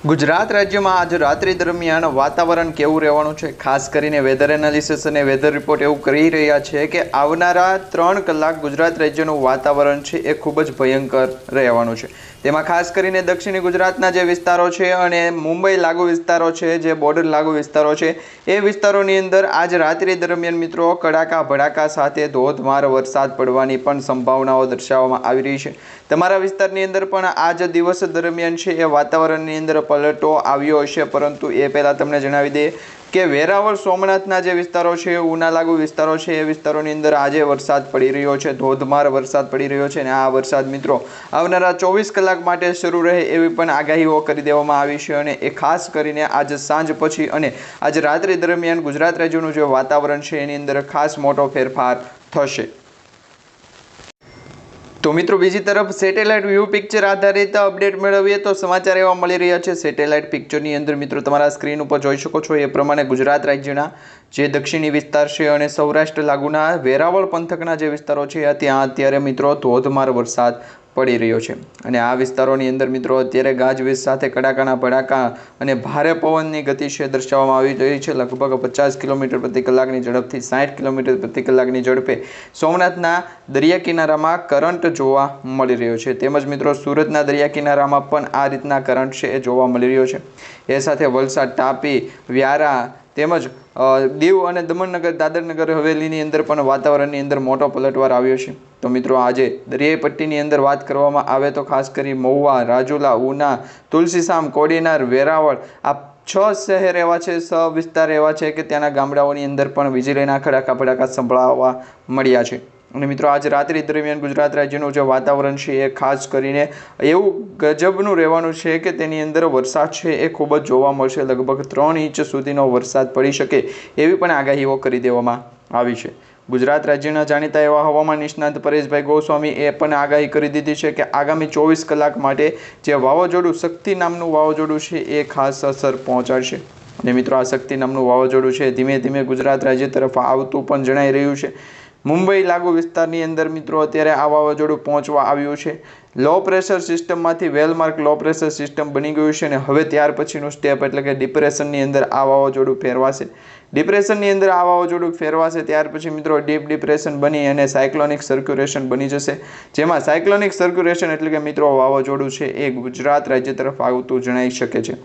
ગુજરાત રાજ્યમાં આજ રાત્રિ દરમિયાન વાતાવરણ કેવું રહેવાનું છે? ખાસ કરીને વેધર એનાલિસિસ અને વેધર રિપોર્ટ એવું કરી રહ્યા છે કે આવનારા ત્રણ કલાક ગુજરાત રાજ્યનું વાતાવરણ છે એ ખૂબ જ ભયંકર રહેવાનું છે. તેમાં ખાસ કરીને દક્ષિણી ગુજરાતના જે વિસ્તારો છે અને મુંબઈ લાગુ વિસ્તારો છે, જે બોર્ડર લાગુ વિસ્તારો છે, એ વિસ્તારોની અંદર આજ રાત્રિ દરમિયાન મિત્રો કડાકા ભડાકા સાથે ધોધમાર વરસાદ પડવાની પણ સંભાવનાઓ દર્શાવવામાં આવી રહી છે. તમારા વિસ્તારની અંદર પણ આજ દિવસ દરમિયાન છે એ વાતાવરણની અંદર પલટો આવ્યો હશે, પરંતુ એ પહેલાં તમને જણાવી દઈએ કે વેરાવળ સોમનાથના જે વિસ્તારો છે ઉના લાગુ વિસ્તારો છે, એ વિસ્તારોની અંદર આજે વરસાદ પડી રહ્યો છે, ધોધમાર વરસાદ પડી રહ્યો છે અને આ વરસાદ મિત્રો આવનારા ચોવીસ કલાક માટે શરૂ રહે એવી પણ આગાહીઓ કરી દેવામાં આવી છે અને એ ખાસ કરીને આજ સાંજ પછી અને આજ રાત્રિ દરમિયાન ગુજરાત રાજ્યનું જે વાતાવરણ છે, એની અંદર ખાસ મોટો ફેરફાર થશે. તો મિત્રો, બીજી તરફ સેટેલાઇટ વ્યૂ પિક્ચર આધારિત અપડેટ મેળવીએ તો સમાચાર એવા મળી રહ્યા છે. સેટેલાઇટ પિક્ચરની અંદર મિત્રો, તમારા સ્ક્રીન ઉપર જોઈ શકો છો. એ પ્રમાણે ગુજરાત રાજ્યના જે દક્ષિણી વિસ્તાર છે અને સૌરાષ્ટ્ર લાગુના વેરાવળ પંથકના જે વિસ્તારો છે, ત્યાં અત્યારે મિત્રો ધોધમાર વરસાદ પડી રહ્યો છે. અને આ વિસ્તારોની અંદર મિત્રો, અત્યારે ગાજવીજ સાથે કડાકાના ભડાકા અને ભારે પવનની ગતિ છે દર્શાવવામાં આવી રહી છે. લગભગ પચાસ કિલોમીટર પ્રતિ કલાકની ઝડપથી સાઠ કિલોમીટર પ્રતિ કલાકની ઝડપે સોમનાથના દરિયા કિનારામાં કરંટ જોવા મળી રહ્યો છે. તેમજ મિત્રો, સુરતના દરિયા કિનારામાં પણ આ રીતના કરંટ છે એ જોવા મળી રહ્યો છે. એ સાથે વલસાડ, તાપી, વ્યારા તેમજ દીવ અને દમણનગર, દાદરનગર હવેલીની અંદર પણ વાતાવરણની અંદર મોટો પલટવાર આવ્યો છે. તો મિત્રો, આજે દરિયાઈ પટ્ટીની અંદર વાત કરવામાં આવે તો ખાસ કરી મહુવા, રાજુલા, ઉના, તુલસીસામ, કોડીનાર, વેરાવળ, આ છ શહેર એવા છે છ વિસ્તાર એવા છે કે ત્યાંના ગામડાઓની અંદર પણ વીજળીના ખડાકા ભડાકા સંભળાવવા મળ્યા છે. અને મિત્રો, આજ રાત્રિ દરમિયાન ગુજરાત રાજ્યનું જે વાતાવરણ છે એ ખાસ કરીને એવું ગજબનું રહેવાનું છે કે તેની અંદર વરસાદ છે એ ખૂબ જ જોવા મળશે. લગભગ ત્રણ ઇંચ સુધીનો વરસાદ પડી શકે એવી પણ આગાહીઓ કરી દેવામાં આવી છે. ગુજરાત રાજ્યના જાણીતા એવા હવામાન નિષ્ણાત પરેશભાઈ ગોસ્વામી એ પણ આગાહી કરી દીધી છે કે આગામી ચોવીસ કલાક માટે જે વાવાઝોડું શક્તિ નામનું વાવાઝોડું છે એ ખાસ અસર પહોંચાડશે. અને મિત્રો, આ શક્તિ નામનું વાવાઝોડું છે ધીમે ધીમે ગુજરાત રાજ્ય તરફ આવતું પણ જણાઈ રહ્યું છે. મુંબઈ લાગુ વિસ્તારની અંદર મિત્રો અત્યારે આ વાવાઝોડું પહોંચવા આવ્યું છે. લો પ્રેશર સિસ્ટમમાંથી well marked low pressure system બની ગયું છે અને હવે ત્યાર પછીનું સ્ટેપ એટલે કે ડિપ્રેશનની અંદર આ વાવાઝોડું ફેરવાશે. ડિપ્રેશનની અંદર આ વાવાઝોડું ફેરવાશે ત્યાર પછી મિત્રો ડીપ ડિપ્રેશન બની અને સાયક્લોનિક સર્ક્યુલેશન બની જશે. જેમાં સાયક્લોનિક સર્ક્યુલેશન એટલે કે મિત્રો વાવાઝોડું છે એ ગુજરાત રાજ્ય તરફ આવતું જણાઈ શકે છે.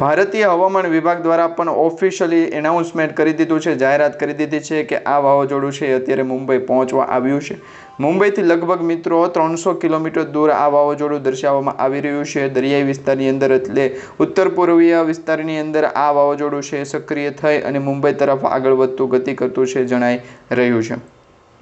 ભારતીય હવામાન વિભાગ દ્વારા પણ ઓફિશિયલી એનાઉન્સમેન્ટ કરી દીધું છે, જાહેરાત કરી દીધી છે કે આ વાવાઝોડું છે અત્યારે મુંબઈ પહોંચવા આવ્યું છે. મુંબઈથી લગભગ મિત્રો ત્રણસો કિલોમીટર દૂર આ વાવાઝોડું દર્શાવવામાં આવી રહ્યું છે. દરિયાઈ વિસ્તારની અંદર એટલે ઉત્તર પૂર્વીય વિસ્તારની અંદર આ વાવાઝોડું છે સક્રિય થઈ અને મુંબઈ તરફ આગળ વધતું ગતિ કરતું છે જણાઈ રહ્યું છે.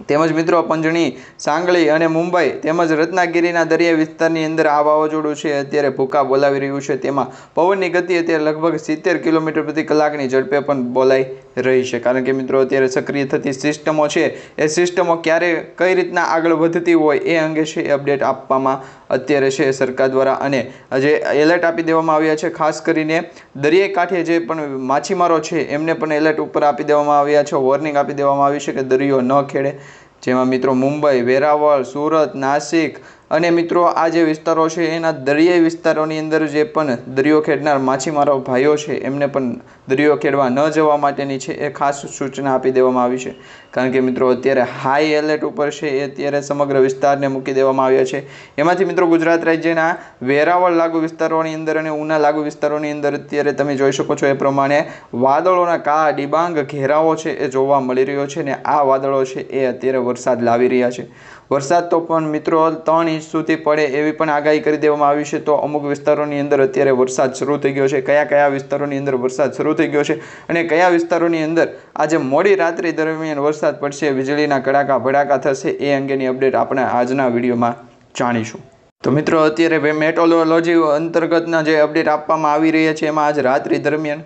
તેમજ મિત્રો પંજણી, સાંગળી અને મુંબઈ તેમજ રત્નાગીરીના દરિયાઈ વિસ્તારની અંદર આ વાવાઝોડું છે. અત્યારે ભૂકા બોલાવી રહ્યું છે. તેમાં પવનની ગતિ અત્યારે લગભગ સિત્તેર કિલોમીટર પ્રતિ કલાકની ઝડપે પણ બોલાઈ રહી છે. કારણ કે મિત્રો, અત્યારે સક્રિય થતી સિસ્ટમો છે. એ સિસ્ટમો ક્યારે કઈ રીતના આગળ વધતી હોય એ અંગે છે એ અપડેટ આપવામાં અત્યારે છે સરકાર દ્વારા. અને જે એલર્ટ આપી દેવામાં આવ્યા છે. ખાસ કરીને દરિયાઈ કાંઠે જે પણ માછીમારો છે, એમને પણ એલર્ટ ઉપર આપી દેવામાં આવ્યા છે. વોર્નિંગ આપી દેવામાં આવી છે કે દરિયો ન ખેડે. જેમાં મિત્રો મુંબઈ વેરાવળ સુરત નાસિક અને મિત્રો, આ જે વિસ્તારો છે, એના દરિયાઈ વિસ્તારોની અંદર જે પણ દરિયો ખેડનાર માછીમારો ભાઈઓ છે, એમને પણ દરિયો ખેડવા ન જવા માટેની છે, એ ખાસ સૂચના આપી દેવામાં આવી છે. કારણ કે મિત્રો, અત્યારે હાઈ એલર્ટ ઉપર છે, એ અત્યારે સમગ્ર વિસ્તારને મૂકી દેવામાં આવ્યા છે. એમાંથી મિત્રો, ગુજરાત રાજ્યના વેરાવળ લાગુ વિસ્તારોની અંદર અને ઉના લાગુ વિસ્તારોની અંદર અત્યારે તમે જોઈ શકો છો, એ પ્રમાણે વાદળોના કાળા ડિબાંગ ઘેરાવો છે, એ જોવા મળી રહ્યો છે ને આ વાદળો છે, એ અત્યારે વરસાદ લાવી રહ્યા છે. વરસાદ તો પણ મિત્રો ત્રણ ઇંચ સુધી પડે એવી પણ આગાહી કરી દેવામાં આવી છે. તો અમુક વિસ્તારોની અંદર અત્યારે વરસાદ શરૂ થઈ ગયો છે. કયા કયા વિસ્તારોની અંદર વરસાદ શરૂ થઈ ગયો છે અને કયા વિસ્તારોની અંદર આજે મોડી રાત્રિ દરમિયાન વરસાદ પડશે, વીજળીના કડાકા, ભડાકા થશે એ અંગેની અપડેટ આપણે આજના વિડીયોમાં જાણીશું. તો મિત્રો, અત્યારે મેટ્રોલોજી અંતર્ગતના જે અપડેટ આપવામાં આવી રહ્યા છે, એમાં આજ રાત્રિ દરમિયાન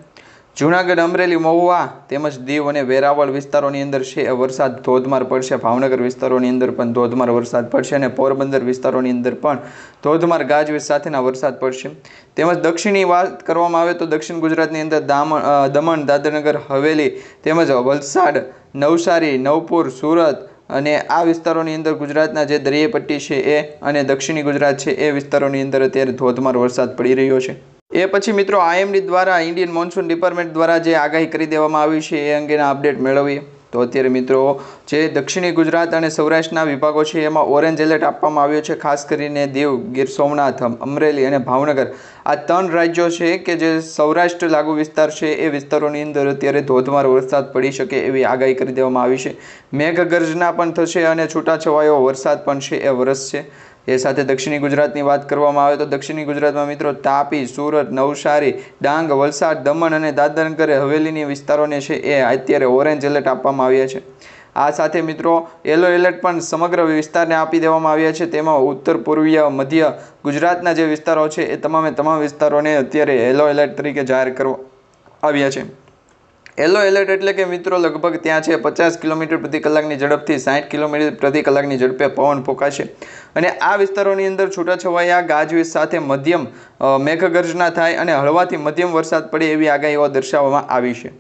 જૂનાગઢ, અમરેલી, મહુવા તેમજ દીવ અને વેરાવળ વિસ્તારોની અંદર છે. વરસાદ ધોધમાર પડશે. ભાવનગર વિસ્તારોની અંદર પણ ધોધમાર વરસાદ પડશે અને પોરબંદર વિસ્તારોની અંદર પણ ધોધમાર ગાજવીજ સાથેના વરસાદ પડશે. તેમજ દક્ષિણની વાત કરવામાં આવે તો દક્ષિણ ગુજરાતની અંદર દામણ દમણ, દાદરનગર, હવેલી તેમજ વલસાડ, નવસારી, નવપુર, સુરત અને આ વિસ્તારોની અંદર ગુજરાતના જે દરિયાઈ પટ્ટી છે એ અને દક્ષિણી ગુજરાત છે એ વિસ્તારોની અંદર અત્યારે ધોધમાર વરસાદ પડી રહ્યો છે. એ પછી મિત્રો આઈએમડી દ્વારા, ઇન્ડિયન મોન્સૂન ડિપાર્ટમેન્ટ દ્વારા જે આગાહી કરી દેવામાં આવી છે, એ અંગેના અપડેટ મેળવીએ. તો અત્યારે મિત્રો, જે દક્ષિણી ગુજરાત અને સૌરાષ્ટ્રના વિભાગો છે, એમાં ઓરેન્જ એલર્ટ આપવામાં આવ્યો છે, ખાસ કરીને દીવ, ગીર સોમનાથ અમરેલી અને ભાવનગર. આ ત્રણ રાજ્યો છે કે જે સૌરાષ્ટ્ર લાગુ વિસ્તાર છે, એ વિસ્તારોની અંદર અત્યારે ધોધમાર વરસાદ પડી શકે એવી આગાહી કરી દેવામાં આવી છે. મેઘગર્જના પણ થશે અને છૂટાછવાયો વરસાદ પણ છે, એ વરસશે. એ સાથે દક્ષિણી ગુજરાતની વાત કરવામાં આવે તો દક્ષિણી ગુજરાતમાં મિત્રો તાપી, સુરત, નવસારી, ડાંગ, વલસાડ, દમણ અને દાદરનગર હવેલીની વિસ્તારોને છે એ અત્યારે ઓરેન્જ એલર્ટ આપવામાં આવ્યા છે. આ સાથે મિત્રો યલો એલર્ટ પણ સમગ્ર વિસ્તારને આપી દેવામાં આવ્યા છે. તેમાં ઉત્તર, પૂર્વીય, મધ્ય ગુજરાતના જે વિસ્તારો છે એ તમામે તમામ વિસ્તારોને અત્યારે યલો એલર્ટ તરીકે જાહેર કરવા આવ્યા છે. યલો એલર્ટ એટલે કે મિત્રો, લગભગ ત્યાં છે પચાસ કિલોમીટર પ્રતિ કલાકની ઝડપથી સાઠ કિલોમીટર પ્રતિ કલાકની ઝડપે પવન ફૂંકાશે. અને આ વિસ્તારોની અંદર છૂટાછવાયા ગાજવીજ સાથે મધ્યમ મેઘગર્જના થાય અને હળવાથી મધ્યમ વરસાદ પડે એવી આગાહીઓ દર્શાવવામાં આવી છે.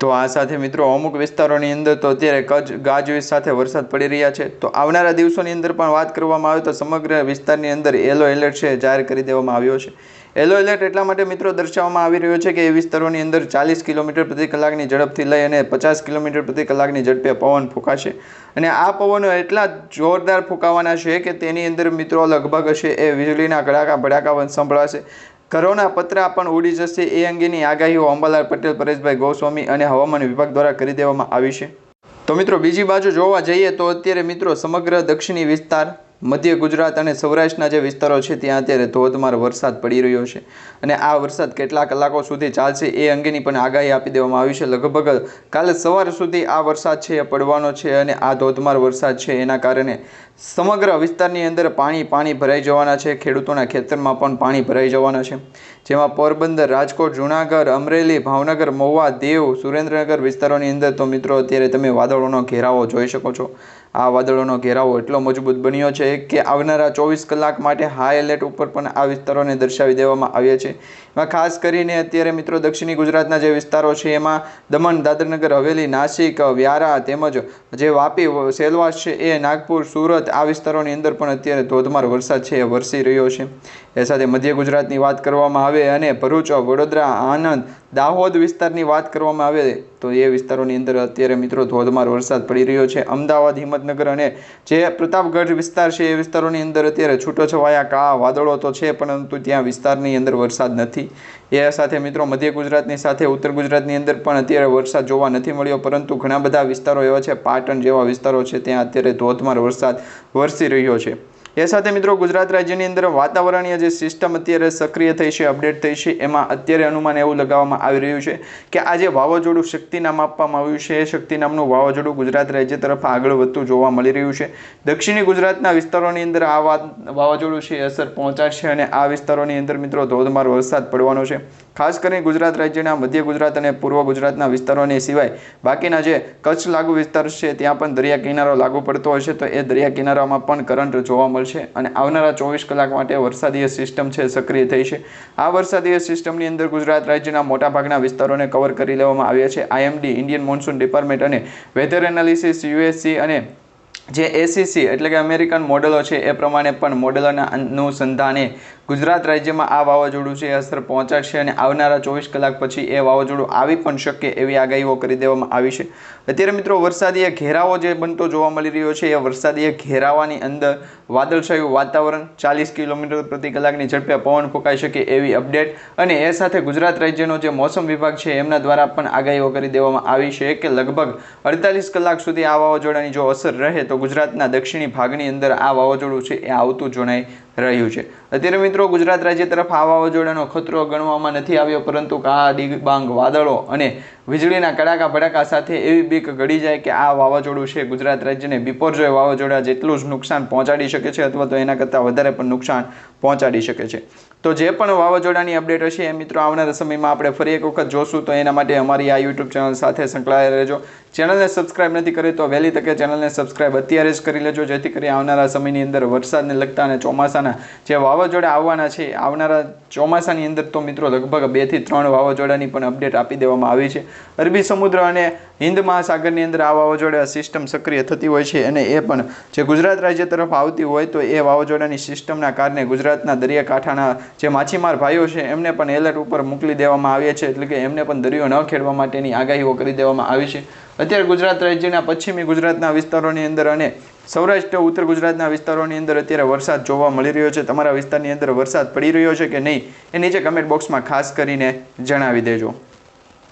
તો આ સાથે મિત્રો, અમુક વિસ્તારોની અંદર તો અત્યારે કચ્છ ગાજવીજ સાથે વરસાદ પડી રહ્યા છે. તો આવનારા દિવસોની અંદર પણ વાત કરવામાં આવે તો સમગ્ર વિસ્તારની અંદર યલો એલર્ટ છે જાહેર કરી દેવામાં આવ્યો છે. યલો એલર્ટ એટલા માટે મિત્રો દર્શાવવામાં આવી રહ્યો છે કે એ વિસ્તારોની અંદર ચાલીસ કિલોમીટર પ્રતિ કલાકની ઝડપથી લઈ અને પચાસ કિલોમીટર પ્રતિ કલાકની ઝડપે પવન ફૂંકાશે. અને આ પવનો એટલા જોરદાર ફૂંકાવાના છે કે તેની અંદર મિત્રો લગભગ હશે એ વીજળીના કડાકા ભડાકા સંભળાશે. ઘરોના પતરા પણ ઉડી જશે એ અંગેની આગાહીઓ અંબાલાલ પટેલ, પરેશભાઈ ગોસ્વામી અને હવામાન વિભાગ દ્વારા કરી દેવામાં આવી છે. તો મિત્રો બીજી બાજુ જોવા જઈએ તો અત્યારે મિત્રો સમગ્ર દક્ષિણી વિસ્તાર મધ્ય ગુજરાત અને સૌરાષ્ટ્રના જે વિસ્તારો છે, ત્યાં અત્યારે ધોધમાર વરસાદ પડી રહ્યો છે. અને આ વરસાદ કેટલા કલાકો સુધી ચાલશે એ અંગેની પણ આગાહી આપી દેવામાં આવી છે. લગભગ કાલે સવાર સુધી આ વરસાદ છે, એ પડવાનો છે અને આ ધોધમાર વરસાદ છે એના કારણે સમગ્ર વિસ્તારની અંદર પાણી પાણી ભરાઈ જવાના છે. ખેડૂતોના ખેતરમાં પણ પાણી ભરાઈ જવાના છે. જેમાં પોરબંદર, રાજકોટ, જૂનાગઢ, અમરેલી, ભાવનગર, મહુવા, દેવ, સુરેન્દ્રનગર વિસ્તારોની અંદર તો મિત્રો અત્યારે તમે વાદળોનો ઘેરાવો જોઈ શકો છો. આ વાદળોનો ઘેરાવો એટલો મજબૂત બન્યો છે કે આવનારા ચોવીસ કલાક માટે હાઈ એલર્ટ ઉપર પણ આ વિસ્તારોને દર્શાવી દેવામાં આવ્યા છે. ખાસ કરીને અત્યારે મિત્રો દક્ષિણી ગુજરાતના જે વિસ્તારો છે, એમાં દમણ, દાદરનગર, હવેલી, નાસિક, વ્યારા તેમજ જે વાપી, સેલવાસ છે, એ નાગપુર, સુરત આ વિસ્તારોની અંદર પણ અત્યારે ધોધમાર વરસાદ છે એ વરસી રહ્યો છે. એ સાથે મધ્ય ગુજરાતની વાત કરવામાં આવે અને ભરૂચ, વડોદરા, આણંદ, દાહોદ વિસ્તારની વાત કરવામાં આવે તો એ વિસ્તારોની અંદર અત્યારે મિત્રો ધોધમાર વરસાદ પડી રહ્યો છે. અમદાવાદ, હિંમતનગર અને જે પ્રતાપગઢ વિસ્તાર છે, એ વિસ્તારોની અંદર અત્યારે છૂટોછવાયા કાળા વાદળો તો છે, પરંતુ ત્યાં વિસ્તારની અંદર વરસાદ નથી. એ સાથે મિત્રો મધ્ય ગુજરાતની સાથે ઉત્તર ગુજરાતની અંદર પણ અત્યારે વરસાદ જોવા નથી મળ્યો, પરંતુ ઘણા બધા વિસ્તારો એવા છે, પાટણ જેવા વિસ્તારો છે, ત્યાં અત્યારે ધોધમાર વરસાદ વરસી રહ્યો છે. એ સાથે મિત્રો ગુજરાત રાજ્યની અંદર વાતાવરણીય જે સિસ્ટમ અત્યારે સક્રિય થઈ છે, અપડેટ થઈ છે, એમાં અત્યારે અનુમાન એવું લગાવવામાં આવી રહ્યું છે કે આ જે વાવાઝોડું શક્તિ નામ આપવામાં આવ્યું છે, એ શક્તિ નામનું વાવાઝોડું ગુજરાત રાજ્ય તરફ આગળ વધતું જોવા મળી રહ્યું છે. દક્ષિણી ગુજરાતના વિસ્તારોની અંદર આ વાવાઝોડું છે અસર પહોંચાડશે અને આ વિસ્તારોની અંદર મિત્રો ધોધમાર વરસાદ પડવાનો છે. ખાસ કરીને ગુજરાત રાજ્યના મધ્ય ગુજરાત અને પૂર્વ ગુજરાતના વિસ્તારોની સિવાય બાકીના જે કચ્છ લાગુ વિસ્તાર છે, ત્યાં પણ દરિયા કિનારો લાગુ પડતો હશે તો એ દરિયા કિનારામાં પણ કરંટ જોવા મળશે અને આવનારા ચોવીસ કલાક માટે વરસાદીય સિસ્ટમ છે, સક્રિય થઈ છે. આ વરસાદીય સિસ્ટમની અંદર ગુજરાત રાજ્યના મોટાભાગના વિસ્તારોને કવર કરી લેવામાં આવ્યા છે. આઈએમડી ઇન્ડિયન મોન્સૂન ડિપાર્ટમેન્ટ અને વેધર એનાલિસિસ યુએસસી અને જે એસીસી એટલે કે અમેરિકન મોડેલો છે, એ પ્રમાણે પણ મોડેલોના અનુસંધાને ગુજરાત રાજ્યમાં આ વાવાઝોડું છે, એ અસર પહોંચાડશે અને આવનારા ચોવીસ કલાક પછી એ વાવાઝોડું આવી પણ શકે એવી આગાહીઓ કરી દેવામાં આવી છે. અત્યારે મિત્રો વરસાદીય ઘેરાવો જે બનતો જોવા મળી રહ્યો છે, એ વરસાદીય ઘેરાવાની અંદર વાદળછાયું વાતાવરણ, ચાલીસ કિલોમીટર પ્રતિ કલાકની ઝડપે પવન ફૂંકાઈ શકે એવી અપડેટ અને એ સાથે ગુજરાત રાજ્યનો જે મોસમ વિભાગ છે, એમના દ્વારા પણ આગાહીઓ કરી દેવામાં આવી છે કે લગભગ અડતાલીસ કલાક સુધી આ વાવાઝોડાની જો અસર રહે તો ગુજરાતના દક્ષિણી ભાગની અંદર આ વાવાઝોડું છે, એ આવતું જણાઈ રહ્યું છે. અત્યારે મિત્રો ગુજરાત રાજ્ય તરફ આ વાવાઝોડાનો ખતરો ગણવામાં નથી આવ્યો, પરંતુ કાળા ડિબાંગ વાદળો અને વીજળીના કડાકા ભડાકા સાથે એવી બીક ઘડી જાય કે આ વાવાઝોડું છે ગુજરાત રાજ્યને બિપોરજોય વાવાઝોડા જેટલું જ નુકસાન પહોંચાડી શકે છે, અથવા તો એના કરતાં વધારે પણ નુકસાન પહોંચાડી શકે છે. તો જે પણ વાવાઝોડાની અપડેટ હશે એ મિત્રો આવનારા સમયમાં આપણે ફરી એક વખત જોશું. તો એના માટે અમારી આ યુટ્યુબ ચેનલ સાથે સંકળાયેલા રહેજો. ચેનલને સબસ્ક્રાઇબ નથી કરી તો વહેલી તકે ચેનલને સબસ્ક્રાઇબ અત્યારે જ કરી લેજો. જેથી કરી આવનારા સમયની અંદર વરસાદને લગતા અને ચોમાસાના જે વાવાઝોડા આવવાના છે, આવનારા ચોમાસાની અંદર તો મિત્રો લગભગ બેથી ત્રણ વાવાઝોડાની પણ અપડેટ આપી દેવામાં આવી છે. અરબી સમુદ્ર અને હિન્દ મહાસાગરની અંદર આ વાવાઝોડા સિસ્ટમ સક્રિય થતી હોય છે અને એ પણ જે ગુજરાત રાજ્ય તરફ આવતી હોય તો એ વાવાઝોડાની સિસ્ટમના કારણે ગુજરાતના દરિયાકાંઠાના જે માછીમાર ભાઈઓ છે, એમને પણ એલર્ટ ઉપર મોકલી દેવામાં આવ્યા છે એટલે કે એમને પણ દરિયો ન ખેડવા માટેની આગાહીઓ કરી દેવામાં આવી છે. અત્યારે ગુજરાત રાજ્યના પશ્ચિમી ગુજરાતના વિસ્તારોની અંદર અને સૌરાષ્ટ્ર, ઉત્તર ગુજરાતના વિસ્તારોની અંદર અત્યારે વરસાદ જોવા મળી રહ્યો છે. તમારા વિસ્તારની અંદર વરસાદ પડી રહ્યો છે કે નહીં, એ નીચે કમેન્ટ બોક્સમાં ખાસ કરીને જણાવી દેજો.